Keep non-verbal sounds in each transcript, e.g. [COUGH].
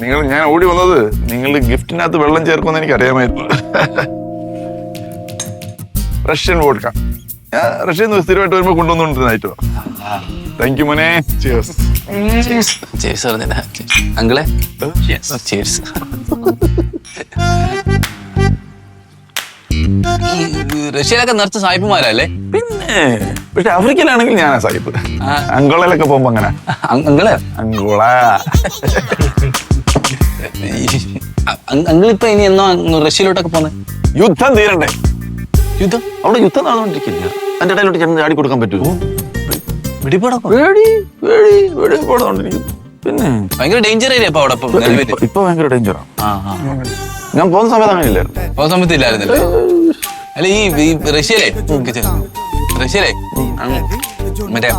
നിങ്ങൾ ഞാൻ ഓടി വന്നത് നിങ്ങൾ ഗിഫ്റ്റിനകത്ത് വെള്ളം ചേർക്കുമെന്ന് എനിക്ക് അറിയാമായിരുന്നു റഷ്യൻ വോഡ്ക ഞാൻ റഷ്യയിൽ നിന്ന് സ്ഥിരമായിട്ട് വരുമ്പോൾ കൊണ്ടുവന്നുകൊണ്ടിരുന്നായിട്ടോ താങ്ക് യു മോനെ. അങ്കിളെ. ഈ റഷ്യയിലൊക്കെ നിറച്ച സായിപ്പുമാരല്ലേ പിന്നെ പക്ഷെ ആഫ്രിക്കയിലാണെങ്കിൽ ഞാനാ ആ. അങ്കോളയിലൊക്കെ പോകുമ്പോ അങ്ങനെ. അങ്കിളെ? അങ്കോള. അങ്കിൾ ഇപ്പൊ ഇനി എന്നോ റഷ്യയിലോട്ടൊക്കെ പോന്നെ? യുദ്ധം തീരണ്ടേ. യുദ്ധം? അവിടെ യുദ്ധം നടന്നുകൊണ്ടിരിക്കില്ല അതിന്റെ ഇടയിലോട്ട് ചെന്ന് ചാടി കൊടുക്കാൻ പറ്റുമോ? പിന്നെ? ഭയങ്കര ഡേഞ്ചർ ഏരിയ അവിടെ ഇപ്പൊ ഭയങ്കര ഡേഞ്ചറാണ് ഞാൻ പോകുന്ന സമയത്ത് അങ്ങനെ ഇല്ലായിരുന്നു. ആ സമയത്ത് ഇല്ലായിരുന്നില്ല? അല്ല ഈ റഷ്യയിലെ റഷ്യയിലെ മറ്റേ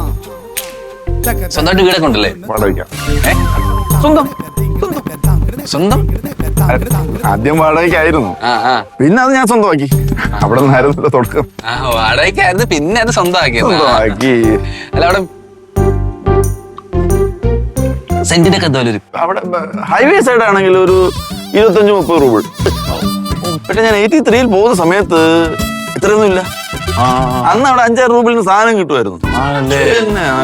സ്വന്തമായിട്ട് വീടൊക്കെ ഉണ്ടല്ലേ? സ്വന്തം? സ്വന്തം? ആദ്യം വാടകയ്ക്കായിരുന്നു. പിന്നെ അത് ഞാൻ സ്വന്തമാക്കി. അവിടെ നിന്നായിരുന്നു തുടക്കം. വാടകയ്ക്കായിരുന്നു പിന്നെ അത് സ്വന്തമാക്കി സ്വന്തമാക്കി. അല്ല അവിടെ സെന്റിനൊക്കെ അവിടെ ഹൈവേ സൈഡ് ആണെങ്കിൽ ഒരു ഇരുപത്തഞ്ച് മുപ്പത് രൂപ. പക്ഷെ ഞാൻ എയ്റ്റി ത്രീയിൽ പോകുന്ന സമയത്ത് ഇത്രയൊന്നും ഇല്ല. അന്ന് അവിടെ അഞ്ചാറ് രൂപയിൽ സാധനം കിട്ടുമായിരുന്നു.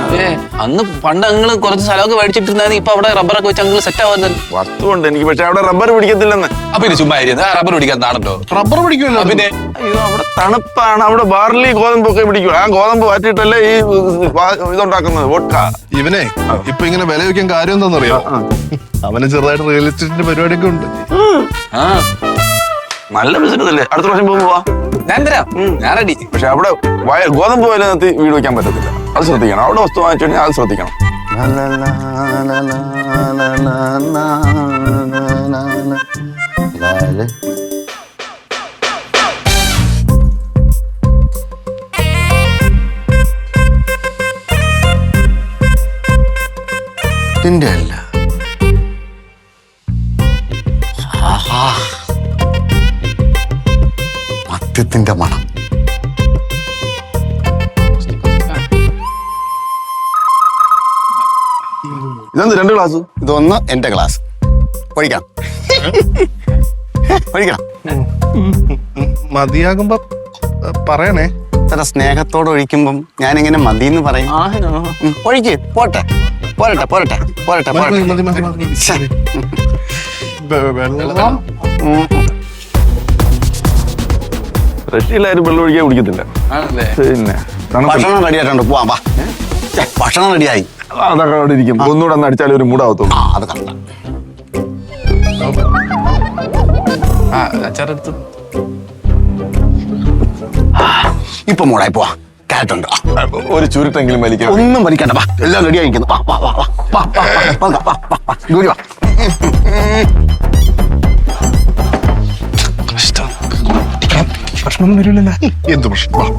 പിന്നെ അന്ന് പണ്ട് അങ്ങൾ കുറച്ച് സ്ഥലമൊക്കെ മേടിച്ചിട്ടിരുന്നായിരുന്നു ഇപ്പൊ അവിടെ റബ്ബറൊക്കെ വെച്ച് അങ്ങൾ സെറ്റ് ആവുന്നത്. വസ്തുണ്ട് എനിക്ക് പക്ഷെ അവിടെ റബ്ബർ പിടിക്കത്തില്ലെന്ന്. അപ്പൊ ഇത് ചുമ്മാ റബ്ബർ പിടിക്കാൻ നാടുണ്ടോ റബ്ബർ പിടിക്കുമല്ലോ. പിന്നെ? അയ്യോ അവിടെ തണുപ്പാണ്. അവിടെ ബാർലി ഗോതമ്പൊക്കെ പിടിക്കും. ആ ഗോതമ്പ് മാറ്റിയിട്ടല്ലേ ഈ ഇതുണ്ടാക്കുന്നത് വോട്ട ഇവനെ ഇപ്പൊ ഇങ്ങനെ വില വെക്കാൻ കാര്യം എന്താണെന്നറിയോ? അവന് ചെറുതായിട്ട് റിയൽ എസ്റ്റേറ്റിന്റെ പരിപാടിയൊക്കെ ഉണ്ട്. ആ. നല്ല ബിസിനസ് അല്ലേ? അടുത്ത പ്രാവശ്യം പോകുമ്പോ പോവാ ഞാൻ തരാം ഞാൻ റെഡി പക്ഷെ അവിടെ ഗോതമ്പ് വയല നിർത്തി വീട് വെക്കാൻ പറ്റത്തില്ല അത് ശ്രദ്ധിക്കണം അവിടെ വസ്തു വാങ്ങിച്ചു കഴിഞ്ഞാൽ അത് ശ്രദ്ധിക്കണം ഇതിന്റെ അല്ല ആഹാ. മദ്യത്തിന്റെ മണം. ഇതെന്ത് രണ്ട് ഗ്ലാസ്? ഇതൊന്ന് എന്റെ ഗ്ലാസ്. ഒഴിക്കാം [LAUGHS] ഒഴിക്കണം. മതിയാകുമ്പോ പറയണേ. ഇത്ര സ്നേഹത്തോടെ ഒഴിക്കുമ്പം ഞാൻ എങ്ങനെ മതി എന്ന് പറയും ഒഴിക്ക്. പോട്ടെ പോരട്ടെ പോരട്ടെ പോരട്ടെ പോരട്ടെ. റഷ്യയിലാരും വെള്ളം ഒഴിക്കാൻ കുടിക്കത്തില്ല. പിന്നെ ഭക്ഷണം പോവാം വാ. ഭക്ഷണം റെഡിയായി അതൊക്കെ അവിടെ ഇരിക്കും. ഒന്നുകൂടെ ഒന്ന് അടിച്ചാലേ ഒരു മൂടാവത്തുള്ളൂ. ആ അത് കണ്ട ആ അച്ചാറെടുത്തു ഇപ്പൊ മൂടായി പോവാ. കാറ്റുണ്ട് ആ, ഒരു ചുരുട്ടെങ്കിലും വലിക്കാം ഒന്നും വലിക്കണ്ട വാ. എല്ലാം റെഡി ആയിരിക്കുന്നു. വാ വാ വാ വാ. വാ വാ വാ വാ വാ വാ. പ്രശ്നമൊന്നും വരില്ലല്ലോ എന്ത് പ്രശ്നം.